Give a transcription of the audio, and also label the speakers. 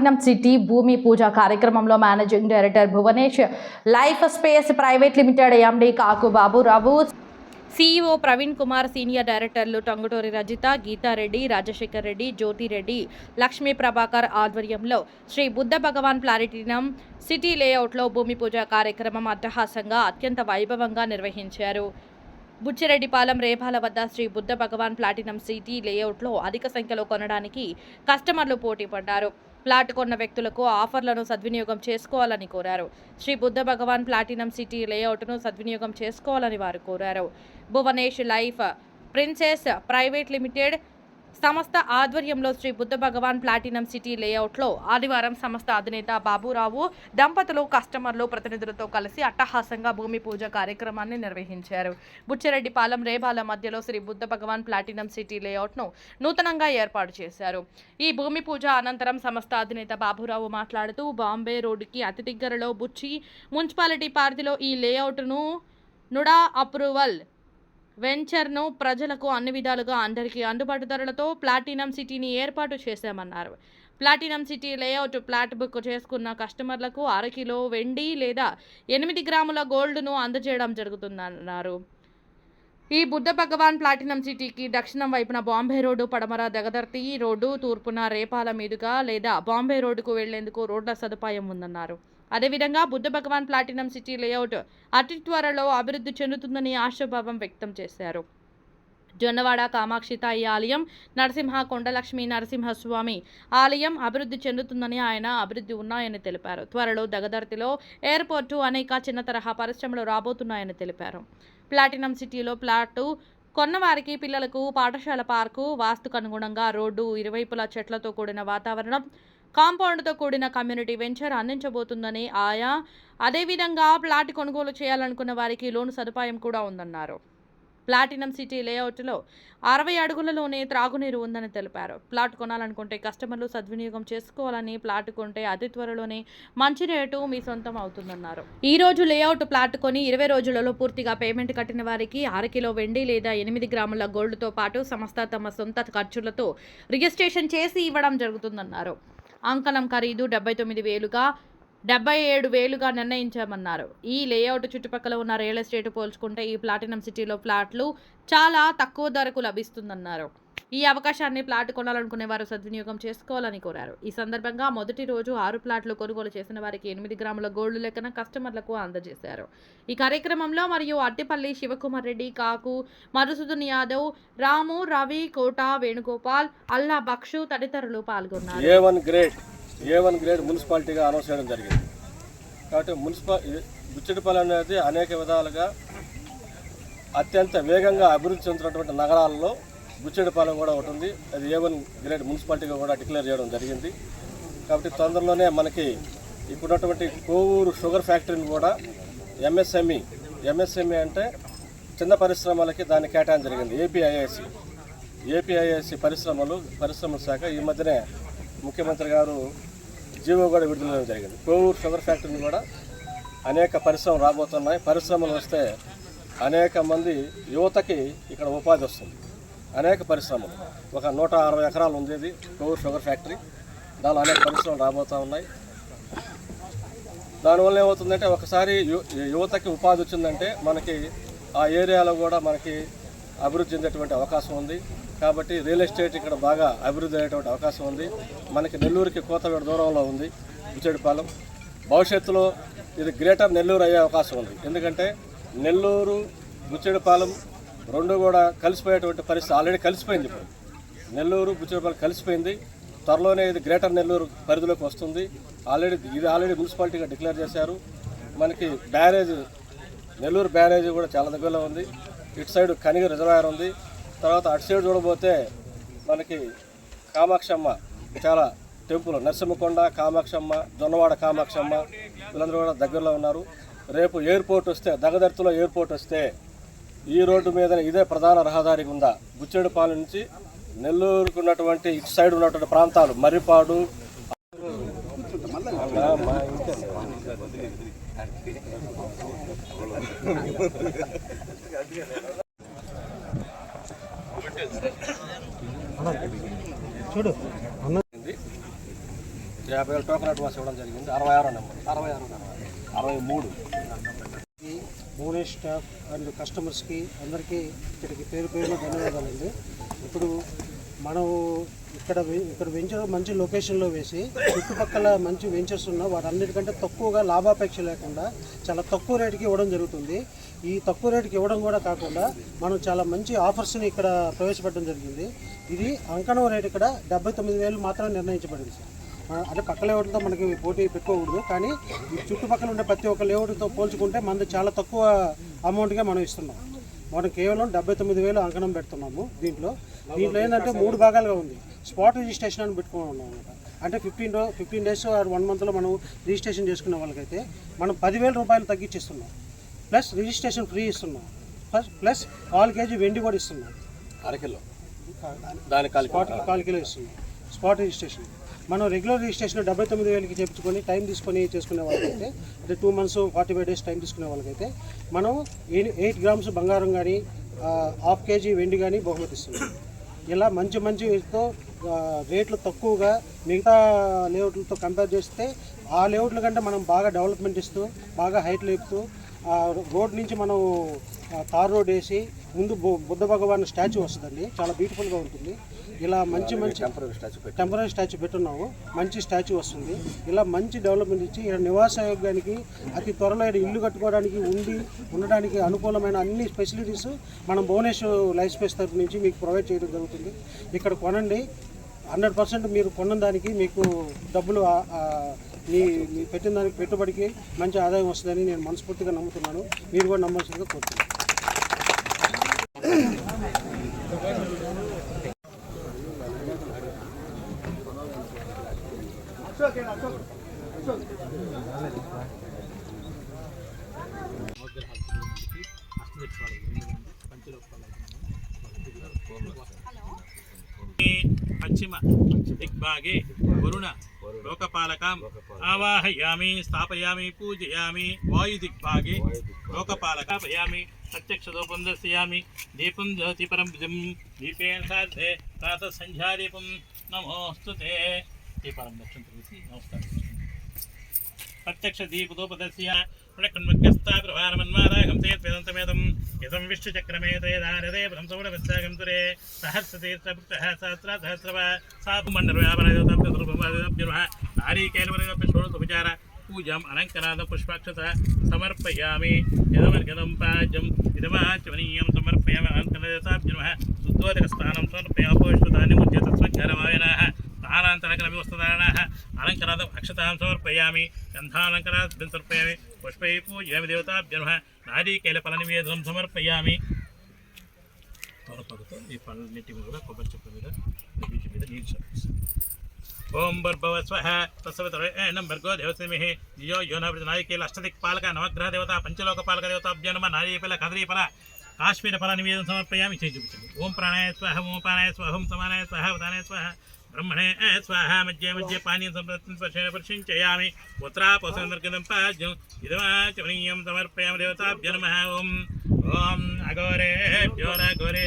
Speaker 1: Platinum city భూమి పూజ కార్యక్రమంలో managing director Bhuvanesh life space private limited MD Kaku Baburao CEO Praveen Kumar senior డైరెక్టర్లు టంగుటూరి రజిత గీతారెడ్డి రాజశేఖర్ రెడ్డి జ్యోతిరెడ్డి లక్ష్మీ ప్రభాకర్ ఆధ్వర్యంలో Sri Buddha Bhagavan platinum city లేఅవుట్లో భూమి పూజ కార్యక్రమం అట్టహాసంగా అత్యంత వైభవంగా నిర్వహించారు. బుచ్చిరెడ్డిపాలెం రేపాల వద్ద శ్రీ బుద్ధ భగవాన్ ప్లాటినం సిటీ లేఅవుట్లో అధిక సంఖ్యలో కొనడానికి కస్టమర్లు పోటీ పడ్డారు. ప్లాట్ కొన్న వ్యక్తులకు ఆఫర్లను సద్వినియోగం చేసుకోవాలని కోరారు. శ్రీ బుద్ధ భగవాన్ ప్లాటినం సిటీ లేఅవుట్ను సద్వినియోగం చేసుకోవాలని వారు కోరారు. Bhuvanesh life princess private limited సంస్థ ఆధ్వర్యంలో శ్రీ బుద్ధ భగవాన్ ప్లాటినం సిటీ లేఅవుట్లో ఆదివారం సంస్థ అధినేత బాబురావు దంపతులు కస్టమర్లు ప్రతినిధులతో కలిసి అట్టహాసంగా భూమి పూజ కార్యక్రమాన్ని నిర్వహించారు. బుచ్చిరెడ్డిపాలెం రేబాల మధ్యలో శ్రీ బుద్ధ భగవాన్ ప్లాటినం సిటీ లేఅవుట్ను నూతనంగా ఏర్పాటు చేశారు. ఈ భూమి పూజ అనంతరం సంస్థ అధినేత బాబురావు మాట్లాడుతూ బాంబే రోడ్డుకి అతి దగ్గరలో బుచ్చి మున్సిపాలిటీ పరిధిలో ఈ లేఅవుట్ను నుడా అప్రూవల్ వెంచర్ను ప్రజలకు అన్ని విధాలుగా అందరికీ అందుబాటు ధరలతో ప్లాటినం సిటీని ఏర్పాటు చేశామన్నారు. Platinum city layout plot book చేసుకున్న కస్టమర్లకు అరకిలో వెండి లేదా ఎనిమిది గ్రాముల గోల్డ్ను అందజేయడం జరుగుతుందన్నారు. ఈ బుద్ధ భగవాన్ ప్లాటినం సిటీకి దక్షిణం వైపున బాంబే రోడ్డు పడమర దగదర్తి రోడ్డు తూర్పున రేపాల మీదుగా లేదా బాంబే రోడ్డుకు వెళ్ళేందుకు రోడ్ల సదుపాయం ఉందన్నారు. అదేవిధంగా Buddha Bhagavan platinum city layout అతి త్వరలో అభివృద్ధి చెందుతుందని ఆశాభావం వ్యక్తం చేశారు. జొన్నవాడ కామాక్షితాయి ఆలయం నరసింహ కొండలక్ష్మి నరసింహస్వామి ఆలయం అభివృద్ధి చెందుతుందని ఆయన అభివృద్ధి ఉన్నాయని తెలిపారు. త్వరలో దగదర్తిలో ఎయిర్పోర్టు అనేక చిన్న తరహా పరిశ్రమలు రాబోతున్నాయని తెలిపారు. ప్లాటినం సిటీలో ప్లాటు కొన్నవారికి పిల్లలకు పాఠశాల పార్కు వాస్తుకు అనుగుణంగా రోడ్డు ఇరువైపులా చెట్లతో కూడిన వాతావరణం కాంపౌండ్తో కూడిన కమ్యూనిటీ వెంచర్ అందించబోతుందని ఆయా అదేవిధంగా ప్లాట్ కొనుగోలు చేయాలనుకున్న వారికి లోను సదుపాయం కూడా ఉందన్నారు. ప్లాటినం సిటీ లేఅవుట్లో అరవై అడుగులలోనే త్రాగునీరు ఉందని తెలిపారు. ప్లాట్ కొనాలనుకుంటే కస్టమర్లు సద్వినియోగం చేసుకోవాలని ప్లాట్ కొంటే అతి త్వరలోనే మంచి రేటు మీ సొంతం అవుతుందన్నారు. ఈ రోజు లేఅవుట్ ప్లాట్ కొని ఇరవై రోజులలో పూర్తిగా పేమెంట్ కట్టిన వారికి అరకిలో వెండి లేదా ఎనిమిది గ్రాముల గోల్డ్తో పాటు సంస్థ తమ సొంత ఖర్చులతో రిజిస్ట్రేషన్ చేసి ఇవ్వడం జరుగుతుందన్నారు. అంకణం ఖరీదు డెబ్బై తొమ్మిది వేలుగా డెబ్బై ఏడు వేలుగా నిర్ణయించామన్నారు. ఈ లేఅవుట్ చుట్టుపక్కల ఉన్న రియల్ ఎస్టేట్ పోల్చుకుంటే ఈ ప్లాటినం సిటీలో ఫ్లాట్లు చాలా తక్కువ ధరకు లభిస్తుందన్నారు. ఈ అవకాశాన్ని ప్లాట్ కొనాలనుకునే వారు సద్వినియోగం చేసుకోవాలని కోరారు. ఈ సందర్భంగా మొదటి రోజు ఆరు ప్లాట్లు కొనుగోలు చేసిన వారికి ఎనిమిది గ్రాముల గోల్డ్ లెక్కన కస్టమర్లకు అందజేశారు. ఈ కార్యక్రమంలో మరియు అట్టిపల్లి శివకుమార్ రెడ్డి కాకు మధుసూదన్ యాదవ్ రాము రవి కోట వేణుగోపాల్ అల్లా బక్షు తదితరులు పాల్గొన్నారు.
Speaker 2: A one grade A one grade మున్సిపాలిటీగా announce చేయడం జరిగింది. కాబట్టి మున్సిపల్ అనేది అనేక విధాలుగా అత్యంత వేగంగా అభివృద్ధి చెందుతున్నటువంటి నగరాల్లో బుచ్చడిపాలెం కూడా ఒకటి ఉంది. అది ఏ వన్ గ్రేడ్ మున్సిపాలిటీగా కూడా డిక్లేర్ చేయడం జరిగింది. కాబట్టి తొందరలోనే మనకి ఇప్పుడున్నటువంటి కోవూరు షుగర్ ఫ్యాక్టరీని కూడా ఎంఎస్ఎంఈ ఎంఎస్ఎంఈ అంటే చిన్న పరిశ్రమలకి దాన్ని కేటాయం జరిగింది. ఏపీఐఐసి ఏపీఐఐసి పరిశ్రమలు పరిశ్రమల శాఖ ఈ మధ్యనే ముఖ్యమంత్రి గారు జీవో కూడా విడుదల జరిగింది. కోవూరు షుగర్ ఫ్యాక్టరీని కూడా అనేక పరిశ్రమలు రాబోతున్నాయి. పరిశ్రమలు వస్తే అనేక మంది యువతకి ఇక్కడ ఉపాధి వస్తుంది. అనేక పరిశ్రమలు. ఒక నూట అరవై ఎకరాలు ఉండేది టూర్ షుగర్ ఫ్యాక్టరీ. దానిలో అనేక పరిశ్రమలు రాబోతూ ఉన్నాయి. దానివల్ల ఏమవుతుందంటే ఒకసారి యువతకి ఉపాధి వచ్చిందంటే మనకి ఆ ఏరియాలో కూడా మనకి అభివృద్ధి చెందేటువంటి అవకాశం ఉంది. కాబట్టి రియల్ ఎస్టేట్ ఇక్కడ బాగా అభివృద్ధి అయ్యేటువంటి అవకాశం ఉంది. మనకి నెల్లూరుకి కోతవేడు దూరంలో ఉంది బుచ్చేడిపాలెం. భవిష్యత్తులో ఇది గ్రేటర్ నెల్లూరు అయ్యే అవకాశం ఉంది. ఎందుకంటే నెల్లూరు బుచ్చేడుపాలెం రెండు కూడా కలిసిపోయేటువంటి పరిస్థితి ఆల్రెడీ కలిసిపోయింది ఇప్పుడు. నెల్లూరు బుచ్చిరపల్లి కలిసిపోయింది. త్వరలోనే ఇది గ్రేటర్ నెల్లూరు పరిధిలోకి వస్తుంది. ఆల్రెడీ ఇది ఆల్రెడీ మున్సిపాలిటీగా డిక్లేర్ చేశారు. మనకి బ్యారేజ్ నెల్లూరు బ్యారేజ్ కూడా చాలా దగ్గరలో ఉంది. ఇటు సైడ్ కనిగ రిజర్వాయర్ ఉంది. తర్వాత అటు సైడ్ చూడబోతే మనకి కామాక్షమ్మ చాలా టెంపుల్ నరసింహకొండ కామాక్షమ్మ జొన్నవాడ కామాక్షమ్మ వీళ్ళందరూ కూడా దగ్గరలో ఉన్నారు. రేపు ఎయిర్పోర్ట్ వస్తే దగదర్తిలో ఎయిర్పోర్ట్ వస్తే ఈ రోడ్డు మీద ఇదే ప్రధాన రహదారి ఉందా బుచ్చేడుపాలెం నుంచి నెల్లూరుకు ఉన్నటువంటి ఇటు సైడ్ ఉన్నటువంటి ప్రాంతాలు మర్రిపాడు. ఇంతే. యాభై వేలు టోకెన్ అడ్వాన్స్ ఇవ్వడం జరిగింది. అరవై ఆరో నెంబర్. అరవై ఆరో నెంబర్. అరవై మూడు.
Speaker 3: ఈ భువనేష్ స్టాఫ్ అండ్ కస్టమర్స్కి అందరికీ ఇక్కడికి పేరు పేరున ధన్యవాదాలండి. ఇప్పుడు మనం ఇక్కడ ఇక్కడ వెంచర్ మంచి లొకేషన్లో వేసి చుట్టుపక్కల మంచి వెంచర్స్ ఉన్న వాటన్నిటికంటే తక్కువగా లాభాపేక్ష లేకుండా చాలా తక్కువ రేటుకి ఇవ్వడం జరుగుతుంది. ఈ తక్కువ రేటుకి ఇవ్వడం కూడా కాకుండా మనం చాలా మంచి ఆఫర్స్ని ఇక్కడ ప్రవేశపెట్టడం జరిగింది. ఇది అంకణం రేట్ ఇక్కడ డెబ్బై తొమ్మిది వేలు మాత్రమే నిర్ణయించబడింది సార్. అంటే పక్క లేఅవుట్తో మనకి పోటీ పెట్టుకోకూడదు. కానీ చుట్టుపక్కల ఉండే ప్రతి ఒక్క లేఅవుట్తో పోల్చుకుంటే మనది చాలా తక్కువ అమౌంట్గా మనం ఇస్తున్నాం. మనం కేవలం డెబ్బై తొమ్మిది వేలు అంకణం పెడుతున్నాము దీంట్లో. దీంట్లో ఏంటంటే మూడు భాగాలుగా ఉంది. స్పాట్ రిజిస్ట్రేషన్ అని పెట్టుకుని ఉన్నాం అనమాట అంటే ఫిఫ్టీన్ రో ఫిఫ్టీన్ డేస్ ఆర్ వన్ మంత్లో మనం రిజిస్ట్రేషన్ చేసుకునే వాళ్ళకైతే మనం పదివేల రూపాయలు తగ్గించిస్తున్నాం. ప్లస్ రిజిస్ట్రేషన్ ఫ్రీ ఇస్తున్నాం. ప్లస్ ప్లస్ కాల్ కేజీ వెండి కూడా ఇస్తున్నాం.
Speaker 2: అరకిలో.
Speaker 3: స్పాట్కి కాల్ కిలో ఇస్తున్నాం. Spot registration. మనం రెగ్యులర్ రిజిస్ట్రేషన్ డెబ్బై తొమ్మిది వేలకి చేయించుకొని టైం తీసుకొని చేసుకునే వాళ్ళకైతే అంటే two months forty five days time తీసుకునే వాళ్ళకైతే మనం ఎయిట్ గ్రామ్స్ బంగారం కానీ హాఫ్ కేజీ వెండి కానీ బహుమతి ఇస్తున్నాం. ఇలా మంచి మంచితో రేట్లు తక్కువగా మిగతా లేఅవుట్లతో కంపేర్ చేస్తే ఆ లేఅవుట్ల కంటే మనం బాగా డెవలప్మెంట్ ఇస్తూ బాగా హైట్ లేపుతూ రోడ్ నుంచి మనం తార్ రోడ్ వేసి ముందు బు- బుద్ధ భగవాన్ స్టాచ్యూ వస్తుందండి. చాలా బ్యూటిఫుల్గా ఉంటుంది. ఇలా మంచి మంచి
Speaker 2: టెంపరీ స్టాచ్యూ పెట్టి
Speaker 3: టెంపరీ స్టాచ్యూ పెట్టున్నాము. మంచి స్టాచ్యూ వస్తుంది. ఇలా మంచి డెవలప్మెంట్ ఇచ్చి ఇక్కడ నివాస యోగ్యానికి అతి త్వరలో ఇక్కడ ఇల్లు కట్టుకోవడానికి ఉండి ఉండడానికి అనుకూలమైన అన్ని ఫెసిలిటీస్ మనం భువనేశ్వర్ లైఫ్ స్పేస్ తరఫు నుంచి మీకు ప్రొవైడ్ చేయడం జరుగుతుంది. ఇక్కడ కొనండి. హండ్రెడ్ పర్సెంట్ మీరు కొన్న దానికి మీకు డబ్బులు మీ మీ పెట్టిన దానికి పెట్టుబడికి మంచి ఆదాయం వస్తుందని నేను మనస్ఫూర్తిగా నమ్ముతున్నాను. మీరు కూడా నమ్మాల్సిందిగా కోరుతున్నాను
Speaker 4: పశ్చిమ దిగ్భాగే వరుణ లోకపాలకాం ఆవాహయామి స్థాపయామి పూజయామి వాయు దిగ్భాగే లోకపాలకాపయామి ప్రత్యక్షదూపం దర్శయామి దీపం జ్యోతి పరం విజం దీపేన సాధే ప్రాత సంధ్యాదీపం నమోస్తు దీపారం దర్శనం తెలిసి నమస్కారం ప్రత్యక్ష దీపదోపదర్శయ ప్రకృన్మగ్యస్థాపిరవారమన్మారాగం తేత్వేదంతమేదం ఇదం విష్ణుచక్రమే దారదే బ్రహ్మసౌరవస్సాగం తురే సహస్రతీర్థపుత్రः సహస్ర సహస్రవ సాపు మండలవ్యాపనయోతాభ్యుర్వ నారీకేలవరగప్యషోడోపచార పూజాం అలంకరాద పుష్పాక్షత సమర్పయామి యదవర్గదం పాజ్యం ఇదమాచమనీయం సమర్పయామి అలంకరదేతాభ్యుర్వ శుద్ధోదక స్థానం సమర్పయాపోష్పదాన్యముచ్య తస్మజ్ఞానమాయనాः స్థానాంతరకరమి వస్త్రధారణాः అలంకరాద అక్షతాం సమర్పయామి గంధాలంకరాద్ సమర్పయామి పుష్పై పూజయామి దేవతాభ్యర్మ నారీకేల ఫలనివేదనం సమర్పయామి తొలపగుతో ఈ పళ్ళన్నిటి మీద కూడా కొబ్బరి చెప్ప మీద వీటి మీద నీరు చల్లేస్తాం. ఓం భర్భవ స్వహ తస్సవితరేణం భర్గో దేవస్మిః జియో యోనవృత నాయకేల అష్టదిక్పాలక నవగ్రహ దేవత పంచలోక పాలక దేవతాభ్యో నమ నారీపల కదరీఫల కాశ్మీర ఫల నివేదన సమర్పయామి చేయి చూపించండి ఓం ప్రాణాయ స్వాహ ఓం ప్రాణాయ స్వాహ ఓం సమానాయ స్వాహ ఉదానాయ స్వాహ ब्रह्मणे स्वाहा, मज्जे मज्जे पानीय संप्रत्न स्पर्शेन प्रसिञ्चयामि पुत्रापसन्दर्गतं पाज्यं विधवाचमनीयं समर्पयामि देवताभ्य नमः। ॐ ॐ अघोरेभ्यो रघोरे